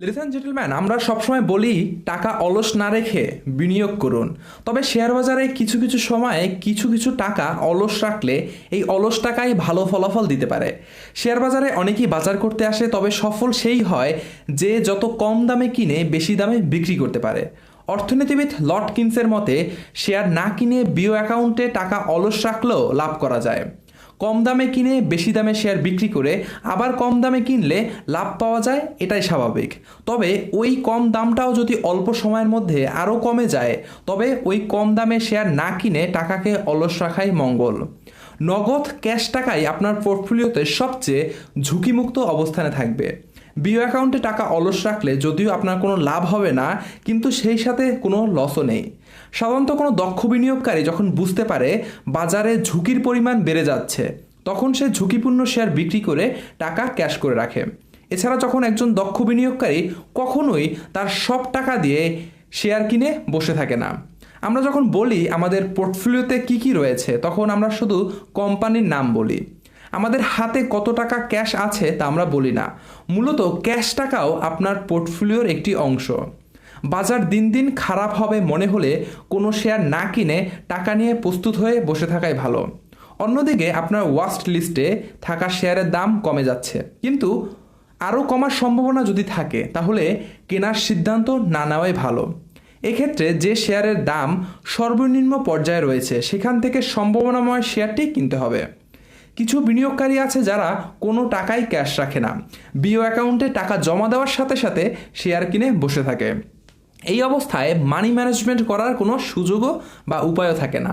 Ladies and gentleman আমরা সবসময় বলি, টাকা অলস না রেখে বিনিয়োগ করুন। তবে শেয়ার বাজারে কিছু কিছু সময়ে কিছু কিছু টাকা অলস রাখলে এই অলস টাকাই ভালো ফলাফল দিতে পারে। শেয়ার বাজারে অনেকেই বাজার করতে আসে, তবে সফল সেই হয় যে যত কম দামে কিনে বেশি দামে বিক্রি করতে পারে। অর্থনীতিবিদ লটকিন্সের মতে, শেয়ার না কিনে বিও অ্যাকাউন্টে টাকা অলস রাখলেও লাভ করা যায়। কম দামে কিনে বেশি দামে শেয়ার বিক্রি করে আবার কম দামে কিনলে লাভ পাওয়া যায়, এটাই স্বাভাবিক। তবে ওই কম দামটাও যদি অল্প সময়ের মধ্যে আরও কমে যায়, তবে ওই কম দামে শেয়ার না কিনে টাকাকে অলস রাখাই মঙ্গল। নগদ ক্যাশ টাকাই আপনার পোর্টফোলিওতে সবচেয়ে ঝুঁকিমুক্ত অবস্থানে থাকবে। বিও অ্যাকাউন্টে টাকা অলস রাখলে যদিও আপনার কোনো লাভ হবে না, কিন্তু সেই সাথে কোনো লসও নেই। সাধারণত কোনো দক্ষ বিনিয়োগকারী যখন বুঝতে পারে বাজারে ঝুঁকির পরিমাণ বেড়ে যাচ্ছে, তখন সে ঝুঁকিপূর্ণ শেয়ার বিক্রি করে টাকা ক্যাশ করে রাখে। এছাড়া যখন একজন দক্ষ বিনিয়োগকারী কখনোই তার সব টাকা দিয়ে শেয়ার কিনে বসে থাকে না। আমরা যখন বলি আমাদের পোর্টফোলিওতে কি কি রয়েছে, তখন আমরা শুধু কোম্পানির নাম বলি। আমাদের হাতে কত টাকা ক্যাশ আছে তা আমরা বলি না। মূলত ক্যাশ টাকাও আপনার পোর্টফোলিওর একটি অংশ। বাজার দিন দিন খারাপ হবে মনে হলে কোনো শেয়ার না কিনে টাকা নিয়ে প্রস্তুত হয়ে বসে থাকাই ভালো। অন্যদিকে আপনার ওয়াস্ট লিস্টে থাকা শেয়ারের দাম কমে যাচ্ছে। কিন্তু আরও কমার সম্ভাবনা যদি থাকে, তাহলে কেনার সিদ্ধান্ত না নেওয়াই ভালো। এক্ষেত্রে যে শেয়ারের দাম সর্বনিম্ন পর্যায়ে রয়েছে, সেখান থেকে সম্ভাবনাময় শেয়ারটি কিনতে হবে। কিছু বিনিয়োগকারী আছে যারা কোনো টাকাই ক্যাশ রাখে না। বিও অ্যাকাউন্টে টাকা জমা দেওয়ার সাথে সাথে শেয়ার কিনে বসে থাকে। এই অবস্থায় মানি ম্যানেজমেন্ট করার কোনো সুযোগও বা উপায়ও থাকে না।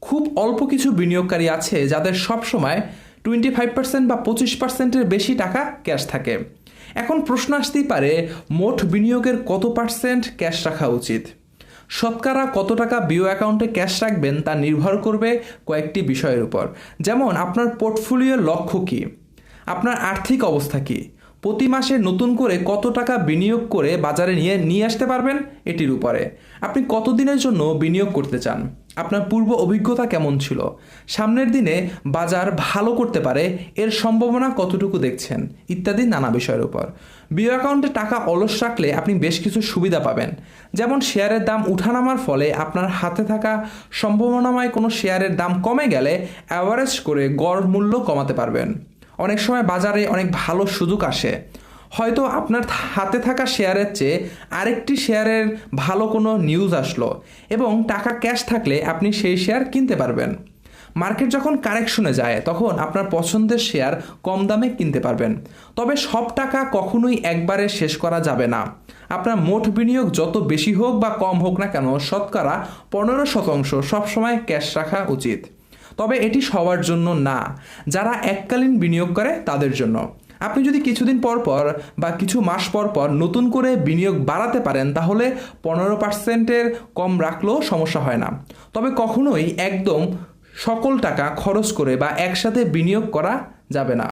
খুব অল্প কিছু বিনিয়োগকারী আছে যাদের সবসময় টোয়েন্টি ফাইভ পার্সেন্ট বা পঁচিশ পার্সেন্টের বেশি টাকা ক্যাশ থাকে। এখন প্রশ্ন আসতেই পারে, মোট বিনিয়োগের কত পার্সেন্ট ক্যাশ রাখা উচিত? শতকরা কত টাকা বিও অ্যাকাউন্টে ক্যাশ রাখবেন তা নির্ভর করবে কয়েকটি বিষয়ের উপর। যেমন, আপনার পোর্টফোলিওর লক্ষ্য কী? আপনার আর্থিক অবস্থা কী? প্রতি মাসে নতুন করে কত টাকা বিনিয়োগ করে বাজারে নিয়ে নিয়ে আসতে পারবেন? এটির উপরে। আপনি কতদিনের জন্য বিনিয়োগ করতে চান? আপনার পূর্ব অভিজ্ঞতা কেমন ছিল? সামনের দিনে বাজার ভালো করতে পারে, এর সম্ভাবনা কতটুকু দেখছেন? ইত্যাদি নানা বিষয়ের উপর। বিও অ্যাকাউন্টে টাকা অলস রাখলে আপনি বেশ কিছু সুবিধা পাবেন। যেমন শেয়ারের দাম উঠানামার ফলে আপনার হাতে থাকা সম্ভাবনাময় কোনো শেয়ারের দাম কমে গেলে অ্যাভারেজ করে গড় মূল্য কমাতে পারবেন। অনেক সময় বাজারে অনেক ভালো সুযোগ আসে। হয়তো আপনার হাতে থাকা শেয়ারের চেয়ে আরেকটি শেয়ারের ভালো কোনো নিউজ আসলো এবং টাকা ক্যাশ থাকলে আপনি সেই শেয়ার কিনতে পারবেন। মার্কেট যখন কারেকশনে যায়, তখন আপনার পছন্দের শেয়ার কম দামে কিনতে পারবেন। তবে সব টাকা কখনোই একবারে শেষ করা যাবে না। আপনার মোট বিনিয়োগ যত বেশি হোক বা কম হোক না কেন, শতকরা পনেরো শতাংশ সবসময় ক্যাশ রাখা উচিত। তবে এটি সবার জন্য না, যারা এককালীন বিনিয়োগ করে তাদের জন্য। আপনি যদি কিছুদিন পর পর বা কিছু মাস পর পর নতুন করে বিনিয়োগ বাড়াতে পারেন, তাহলে পনেরো পার্সেন্টের কম রাখলেও সমস্যা হয় না। তবে কখনোই একদম সকল টাকা খরচ করে বা একসাথে বিনিয়োগ করা যাবে না।